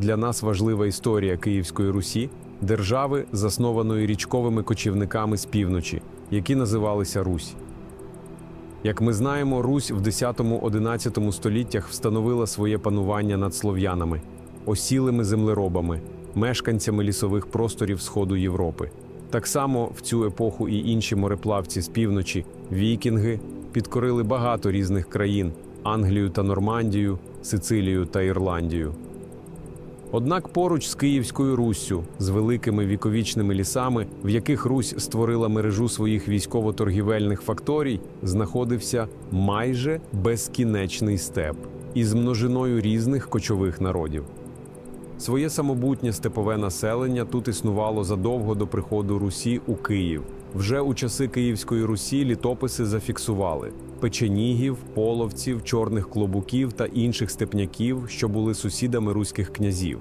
для нас важлива історія Київської Русі, держави, заснованої річковими кочівниками з півночі, які називалися Русь. Як ми знаємо, Русь в 10-11 століттях встановила своє панування над слов'янами, осілими землеробами, мешканцями лісових просторів Сходу Європи. Так само в цю епоху і інші мореплавці з півночі, вікінги, підкорили багато різних країн Англію та Нормандію, Сицилію та Ірландію. Однак поруч з Київською Руссю, з великими віковічними лісами, в яких Русь створила мережу своїх військово-торгівельних факторій, знаходився майже безкінечний степ із множиною різних кочових народів. Своє самобутнє степове населення тут існувало задовго до приходу Русі у Київ. Вже у часи Київської Русі літописи зафіксували печенігів, половців, чорних клобуків та інших степняків, що були сусідами руських князів.